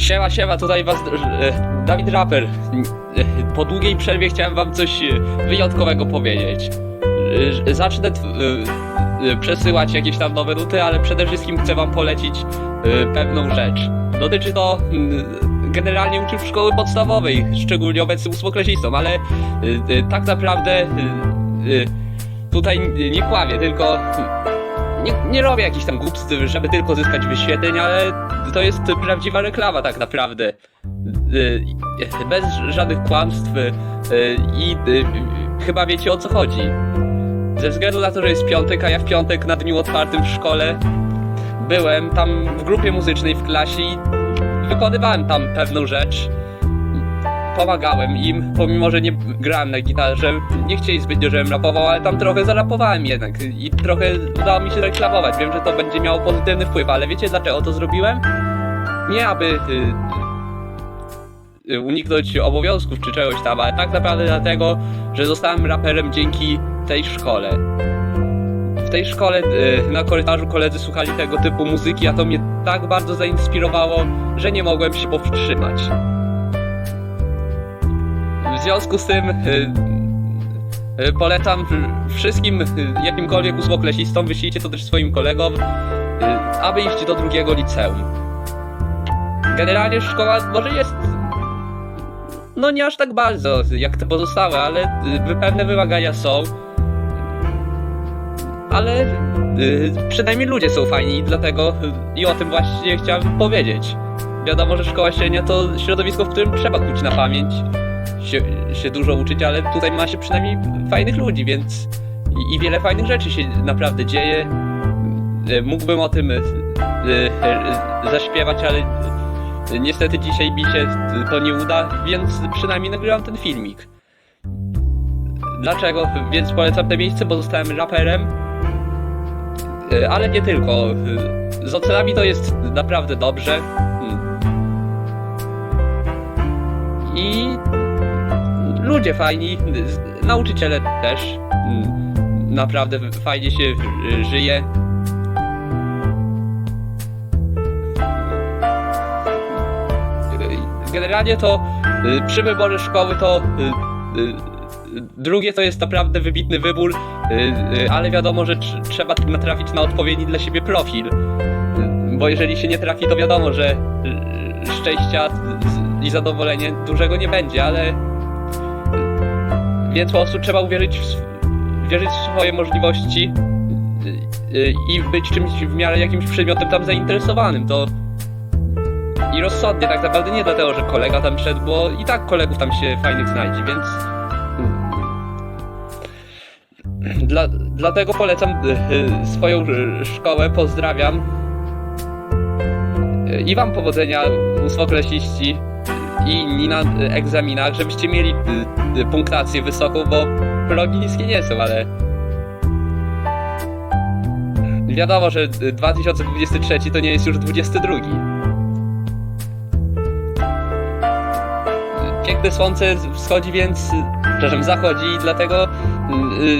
Siema, siema, tutaj was e, Dawid Raper. E, Po długiej przerwie chciałem wam coś e, wyjątkowego powiedzieć. E, Zacznę e, e, przesyłać jakieś tam nowe nuty, ale przede wszystkim chcę wam polecić e, pewną rzecz. Dotyczy to mm, generalnie uczniów szkoły podstawowej, szczególnie obecnym ósmoklasistom, ale e, e, tak naprawdę e, e, tutaj nie kłamię, tylko nie, nie robię jakichś tam głupstw, żeby tylko zyskać wyświetleń, ale to jest prawdziwa reklama tak naprawdę. Y, Bez żadnych kłamstw y, i y, chyba wiecie o co chodzi. Ze względu na to, że jest piątek, a ja w piątek na dniu otwartym w szkole byłem tam w grupie muzycznej w klasie i wykonywałem tam pewną rzecz. Pomagałem im, pomimo że nie grałem na gitarze, nie chcieli zbytnio, żebym rapował, ale tam trochę zarapowałem jednak i trochę udało mi się reklamować. Wiem, że to będzie miało pozytywny wpływ, ale wiecie dlaczego to zrobiłem? Nie aby y, y, uniknąć obowiązków czy czegoś tam, ale tak naprawdę dlatego, że zostałem raperem dzięki tej szkole. W tej szkole y, na korytarzu koledzy słuchali tego typu muzyki, a to mnie tak bardzo zainspirowało, że nie mogłem się powstrzymać. W związku z tym y, y, polecam y, wszystkim y, jakimkolwiek ósmoklasistom, wyślijcie to też swoim kolegom, aby iść do drugiego liceum. Generalnie szkoła może jest no nie aż tak bardzo jak te pozostałe, ale pewne wymagania są. Ale przynajmniej ludzie są fajni dlatego i o tym właśnie chciałem powiedzieć. Wiadomo, że szkoła średnia to środowisko, w którym trzeba kuć na pamięć, się, się dużo uczyć, ale tutaj ma się przynajmniej fajnych ludzi, więc i, i wiele fajnych rzeczy się naprawdę dzieje. Y, Mógłbym o tym y, y, zaśpiewać, ale niestety dzisiaj mi się to nie uda, więc przynajmniej nagrywam ten filmik. Dlaczego? Więc polecam te miejsce, bo zostałem raperem. Ale nie tylko. Z ocenami to jest naprawdę dobrze. Ludzie fajni, nauczyciele też. Mm. Naprawdę fajnie się y, żyje. Y, Generalnie to y, przy wyborze szkoły to drugie to jest naprawdę wybitny wybór, ale wiadomo, że tr- trzeba natrafić na odpowiedni dla siebie profil. Bo jeżeli się nie trafi, to wiadomo, że szczęścia i zadowolenia dużego nie będzie, ale więc po prostu trzeba uwierzyć w, wierzyć w swoje możliwości y, y, i być czymś w miarę jakimś przedmiotem tam zainteresowanym. To i rozsądnie tak naprawdę nie dlatego, że kolega tam szedł, bo i tak kolegów tam się fajnych znajdzie, więc dla, dlatego polecam y, swoją szkołę, pozdrawiam i wam powodzenia ósmoklasiści i inni na y, egzaminach, żebyście mieli y, y, punktację wysoką, bo progi niskie nie są, ale wiadomo, że y, 2023 to nie jest już 22. piękne słońce wschodzi, więc, przepraszam, zachodzi i dlatego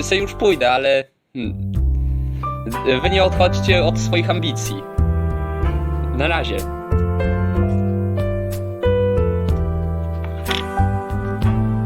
se już pójdę, ale y, wy nie odchodźcie od swoich ambicji. Na razie.